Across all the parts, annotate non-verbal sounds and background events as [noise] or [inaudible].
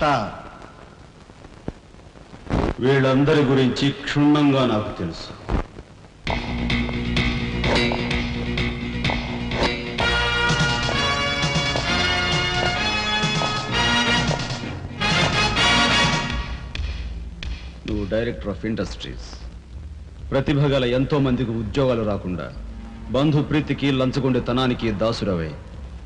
ఎంత వీళ్ళందరి గురించి క్షుణ్ణంగా నాకు తెలుసు. నువ్వు డైరెక్టర్ ఆఫ్ ఇండస్ట్రీస్. ప్రతిభ గల ఎంతో మందికి ఉద్యోగాలు రాకుండా బంధు ప్రీతికి లంచగొండితనానికి దాసురవై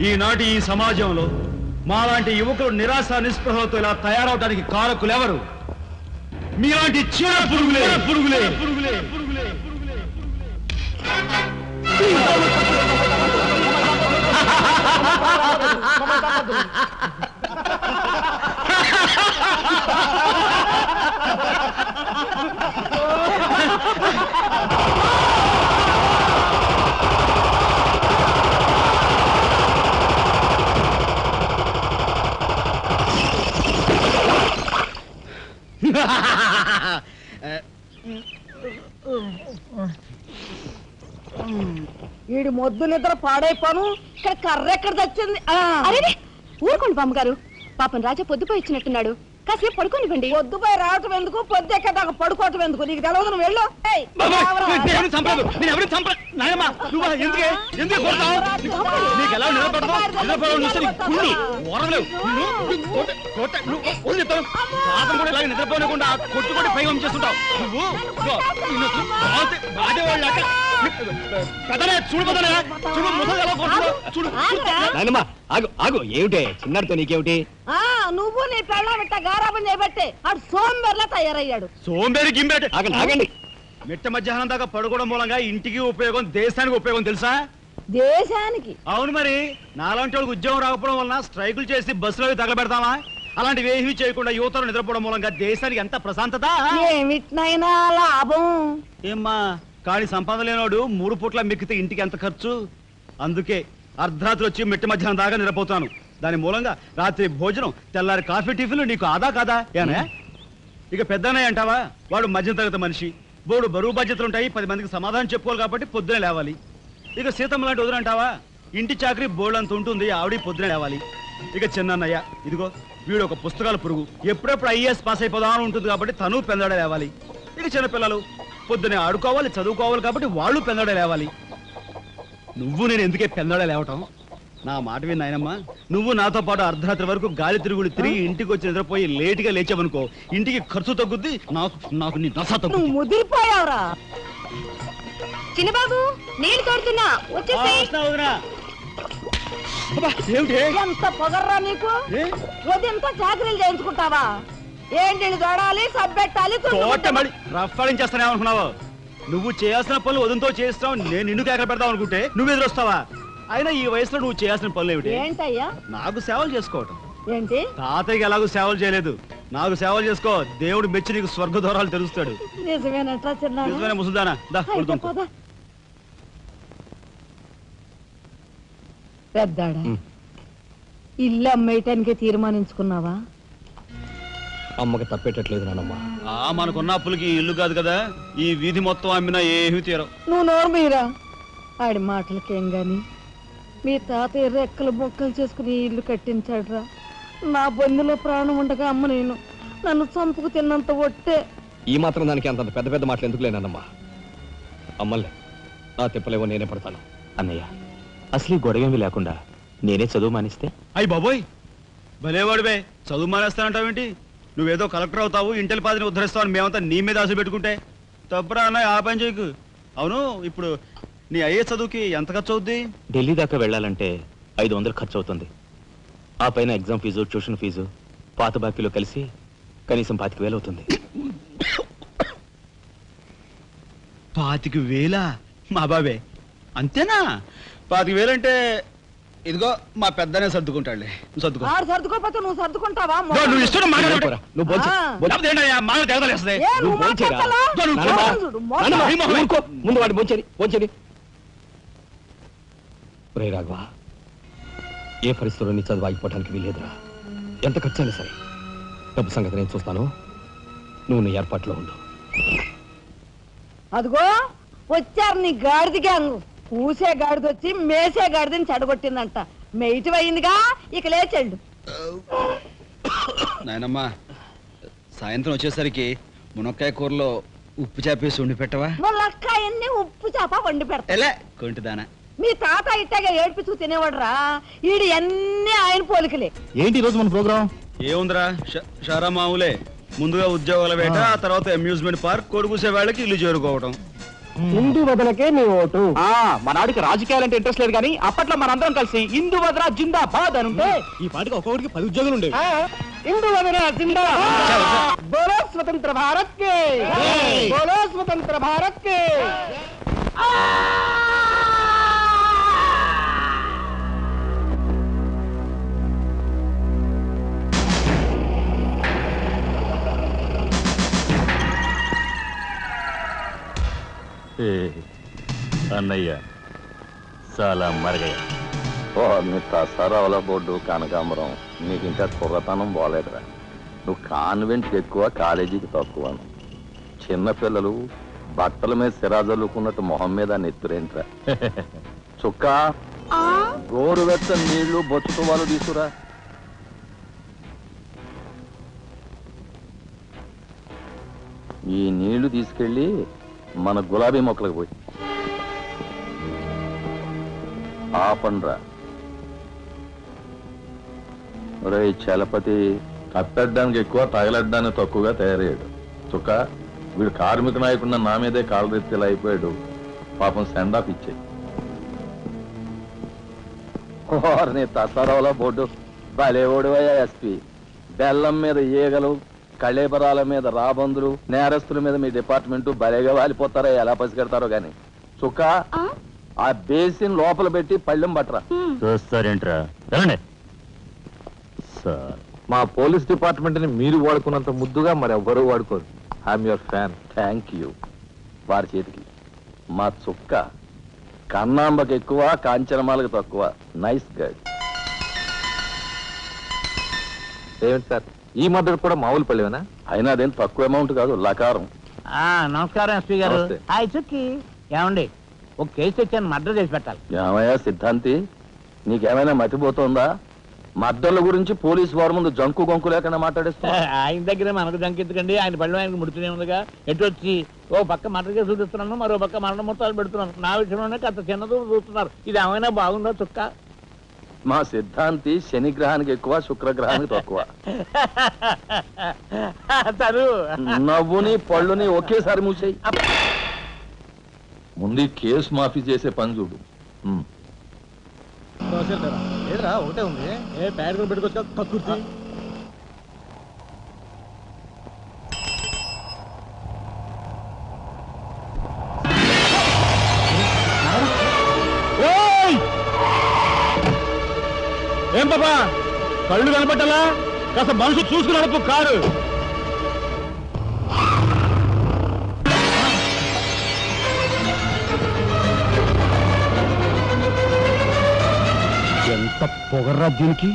ఈనాటి ఈ సమాజంలో మాలాంటి యువకులు నిరాశ నిస్పృహలతో ఇలా తయారవడానికి కారకులెవరు మీలాంటి చీడ పురుగులే. పురుగులే. పురుగులే. పురుగులే. [laughs] వీడి మొద్దు నిద్ర పాడైపోను. ఇక్కడ కర్ర ఎక్కడ తెచ్చింది అరే ఊరుకోండి బామ్మగారు. పాపం రాజా పొద్దుపోయి ఇచ్చినట్టున్నాడు కాసేపు పడుకోనివ్వండి. పొద్దుపై రావటం ఎందుకు? పొద్దు ఎక్కదాకా పడుకోవటం ఎందుకు? నీకు తెలవదు నువ్వు వెళ్ళు. ఏయ్, రావరా. కొట్టుకొని పై వంచేస్తుంటావు. నువ్వు ఇదిగో, నిన్ను బాధ- బాధేవాళ్ళు అక్కడ కదనే చూడు కదనే చూడు ముసలి ఎలా కొడుతుందో. చూడు. నాయనమ్మా ఆగు ఆగు. ఏమిటే? చిన్నారితో నీకేమిటి? ఆ నువ్వు నీ పెళ్ళ బిట్ట గారాబం చేయబట్టే ఆడు సోంబెర్లా తయారయ్యాడు. సోంబేరి గింబేటి. ఆగండి ఆగండి. మిట్ట మధ్యాహ్నం దాకా పడుకోవడం మూలంగా ఇంటికి ఉపయోగం దేశానికి ఉపయోగం తెలుసా? దేశానికి. అవును మరి నాలాంటి వాళ్ళకి ఉద్యోగం రాకపోవడం వలన స్ట్రైకులు చేసి బస్సులో తగలబెడతామా అలాంటివి ఏమీ చేయకుండా యువతలు నిద్రపోవడం మూలంగా దేశానికి ఎంత ప్రశాంతత? ఏమిటినైనా లాభం? ఏమ్మా కానీ సంపాదన లేనోడు మూడు పూట్ల మిక్కితే ఇంటికి ఎంత ఖర్చు? అందుకే అర్ధరాత్రి వచ్చి మిట్ట మధ్యాహ్నం దాకా నిద్రపోతాను. దాని మూలంగా రాత్రి భోజనం తెల్లారి కాఫీ టిఫిన్లు నీకు ఆదా కాదా? ఏనా ఇక పెద్దనయ్య అంటావా? వాడు మధ్య తరగతి మనిషి. బోడు బరువు బాధ్యతలు ఉంటాయి పది మందికి సమాధానం చెప్పుకోవాలి కాబట్టి పొద్దునే లేవాలి. ఇక సీతమ్మ లాంటి వదిలంటావా ఇంటి చాకరీ బోర్డు అంత ఉంటుంది ఆవిడ పొద్దునే లేవాలి. ఇక చిన్నన్నయ్య ఇదిగో వీడు ఒక పుస్తకాల పురుగు. ఎప్పుడెప్పుడు ఐఏఎస్ పాస్ అయిపోదాం అని ఉంటుంది కాబట్టి తను పెందడ లేవాలి. ఇక చిన్నపిల్లలు పొద్దునే ఆడుకోవాలి చదువుకోవాలి కాబట్టి వాళ్ళు పెందడ లేవాలి. నువ్వు నేను ఎందుకే పెందడ లేవటం? నా మాట విని నాయనమ్మా. నువ్వు నాతో పాటు అర్ధరాత్రి వరకు గాలి తిరుగుడు తిరిగి ఇంటికి వచ్చి నిద్రపోయి లేటుగా లేచావనుకో ఇంటికి ఖర్చు తగ్గుద్ది నాకు నాకు నీ నస నువ్వు ముదిరిపోయావురా. చిన్నబాబు నీళ్ళు తోడుతున్నా. ఎంత పొగర్రా నీకు? ఉదయంతో చాకరీలు చేయించుకుంటావా? ఏంటి దొడాలి సబ్బెట్టాలి తోట మళ్ళీ రఫాడించేస్తానేమనుకున్నావు నువ్వు చేయాల్సిన పనులు వదంతో చేస్తావు నేను నిన్ను కేకలు పెడతావు అనుకుంటే నువ్వు ఎదురొస్తావా? అయినా ఈ వయసులో నువ్వు చేయాల్సిన పనులు ఏమిటి? ఏంటయ్యా? నాకు సేవలు చేసుకోవటం. ఏంటి? తాతయ్యకి ఎలాగో సేవలు చేయలేదు. నాకు సేవలు చేసుకో దేవుడు మెచ్చి నీకు స్వర్గ దూరాలు తెలుస్తాడు నిజమేనట్రా చిన్న నిజమైన ముసుదానా? దా కొడుతాం పెద్దాడా? ఉమ్. ఇల్లు అమ్మేయటానికి తీర్మానించుకున్నావా? అమ్మకి తప్పేటట్లేదు నానమ్మా. ఆ మనకున్న అప్పులకి ఈ ఇల్లు కాదు కదా? ఈ వీధి మొత్తం అమ్మినా ఏమీ తీరం. నువ్వు నోరు మీరా? ఆడి మాటలకేం గాని? మీ తాతయ్య రెక్కలు బొక్కలు చేసుకుని ఇల్లు కట్టించాడురా. నా బొందులో ప్రాణం ఉండగా అమ్మ నేను నన్ను చంపుకు తిన్నంత ఒట్టే. ఈ మాత్రం దానికి అంత పెద్ద పెద్ద మాటలు ఎందుకు లేనమ్మా అమ్మలే నా తిప్పలేవో నేనే పడతాను. అన్నయ్య అసలు ఈ గొడవేమి లేకుండా నేనే చదువు మానిస్తే? అయ్యి బాబోయ్! భలేవాడివే చదువు మానేస్తానంటావేంటి? నువ్వేదో కలెక్టర్ అవుతావు ఇంటెల్ పాదిని ఉద్ధరిస్తావు అని మేమంతా నీ మీద ఆశ పెట్టుకుంటే. తప్పురా అన్నయ్య ఆ పని చేయకు. అవును ఇప్పుడు నీ అయ్యే చదువుకి ఎంత ఖర్చు అవుద్ది ఢిల్లీ దాకా వెళ్ళాలంటే ఐదు వందలు ఖర్చు అవుతుంది ఆ పైన ఎగ్జామ్ ఫీజు ట్యూషన్ ఫీజు పాత బాకీలో కలిసి కనీసం పాతిక వేలు అవుతుంది పాతిక వేలా మా బాబే అంతేనా పాతిక వేలంటే ఇదిగో మా పెద్దనే సర్దుకుంటాడులే నువ్వు సర్దుకో ఆడు సర్దుకోపోతే నువ్వు సర్దుకుంటావా ఇదిగో, నువ్వు ఇష్టం పోరా, నువ్వు. ఆ. లేకపోతే ఏంటయ్యా. ఏ, నానమ్మ. నానమ్మ. ఊరుకో. ముందు వాడి బొంచరి బొంచరి రే రాఘవ ఏ పరిస్థితుల్లో నీ చదువు ఆగిపోవడానికి వీలేదురా ఎంత ఖర్చు అయినా సరే. డబ్బు సంగతి నేను చూస్తాను. నువ్వు నీ ఏర్పాట్లో ఉండు. అదిగో వచ్చారు నీ గాడిద గ్యాంగ్. కూసే గాడిద వచ్చి మేసే గాడిదని చెడగొట్టిందంట. మెయిటి అయిందిగా ఇక లేచెళ్ళు. నాయనమ్మా సాయంత్రం వచ్చేసరికి మునక్కాయ కూరలో ఉప్పు చేపేసి ఉండి పెట్టవా? ములక్కాయన్ని ఉప్పు చేప వండి పెడతా. ఎలా కొంటి దానా మీ తాత ఇట్టగా ఏడ్పిస్తూ తినేవాడురా. ఈడు అన్ని ఆయన పోలికలే. ఏంటి రోజు మన ప్రోగ్రామ్ ఏముందిరా? షారా మామూలే. ముందుగా ఉద్యోగాల వేట ఆ. తర్వాత అమ్యూజ్మెంట్ పార్క్ కొడుకుసే వాళ్ళకి ఇల్లు చేరుకోవడం ఇంటి వదలకే నీ ఓటు. మన ఆడికి రాజకీయాలంటే ఇంట్రెస్ట్ లేదు కానీ అప్పట్లో మనందరం కలిసి ఇందు వద్ర జిందాబాద్ అని ఉంటే ఈ పాటికి ఒక్కొక్కడికి పది ఉద్యోగులు ఉండేవి. ఇందు వదన బోలో స్వతంత్ర భారత్ కే బోలో స్వతంత్ర భారత్ కే అన్నయ్య చాలా మరగయ్య. ఓ నీ తసారావుల బోర్డు కనకాంబరం నీకు ఇంకా కుర్రతనం పోలేదురా నువ్వు కాన్వెంట్కి ఎక్కువ కాలేజీకి తక్కువను. చిన్నపిల్లలు బట్టల మీద సిరాజల్లుకున్నట్టు మొహం మీద నెత్తురేంట్రా. చుక్క గోరువెచ్చని నీళ్ళు బొచ్చుతో వాళ్ళు తీసుకురా. ఈ నీళ్ళు తీసుకెళ్ళి మన గులాబీ మొక్కలకు పోయి. ఆపండ్రా. రే చలపతి. కట్టడానికి ఎక్కువ తగలడ్డానికి తక్కువగా తయారయ్యాడు. చుక్క వీడు కార్మిక నాయకుడిన నా మీదే కాలరెత్తిలా అయిపోయాడు. పాపం సెండ్ ఆఫ్ ఇచ్చాయి. నీ తసారావులో బోర్డు భలే ఓడివయ్యా ఎస్పి. బెల్లం మీద ఈగలు కళేబరాల మీద రాబందులు నేరస్తుల మీద మీ డిపార్ట్మెంట్ భలేగా వాలిపోతారో ఎలా పసిగడతారో గాని. చుక్క ఆ? బేసిన్ లోపల పెట్టి పళ్ళెం పట్టరా. చూస్తారేంట్రా? సార్. మా పోలీస్ డిపార్ట్మెంట్ని మీరు వాడుకున్నంత ముద్దుగా మరి ఎవ్వరూ వాడుకోరు. I'm your fan. Thank you. వారి చేతికి. మా చుక్క కన్నాంబకి ఎక్కువ కాంచనమాలకు తక్కువ. నైస్ గైడ్ ఏమిటి సార్? ఈ మద్దతు కూడా మామూలు పళ్ళేనా అయినా అదేం తక్కువ అమౌంట్ కాదు లకారం. నమస్కారం ఎస్పీ గారు. నమస్తే. హాయ్ చుక్కి ఏమండి ఒక కేసు తెచ్చాను మర్డర్ చేసి పెట్టాలి. ఏమయ్యా సిద్ధాంతి? నీకేమైనా మతిపోతుందా? మద్దళ్ళ గురించి పోలీస్ వారి ముందు జంకు గొంకు లేకుండా మాట్లాడేస్తా [laughs] ఆయన దగ్గర మనకు జంకెత్తుకండి ఆయన పళ్ళు ఆయనకు ముడుతూనే ఉందిగా. ఎటు వచ్చి ఓ పక్క మర్డర్ కేసు చూపిస్తున్నాను మరో పక్క మరణ మొత్తాలు పెడుతున్నాను. నా విషయంలోనే కాస్త చిన్నదో చూస్తున్నారు. ఇది ఏమైనా బాగుందో చుక్క? మా సిద్ధాంతి శనిగ్రహానికి ఎక్కువ శుక్రగ్రహానికి తక్కువ. తను. నవ్వుని పళ్ళుని ఒకేసారి మూసేయి. ముందు కేసు మాఫీ చేసే పని చూడు. ఒకటే ఉంది. ఏ ప్యాడ్ కక్కుర్తి. ఏం పాపా. కళ్ళు కనపట్టాలా కాస్త మనసు చూసుకుని నడుపు కారు. ఎంత పొగర్రా దీనికి?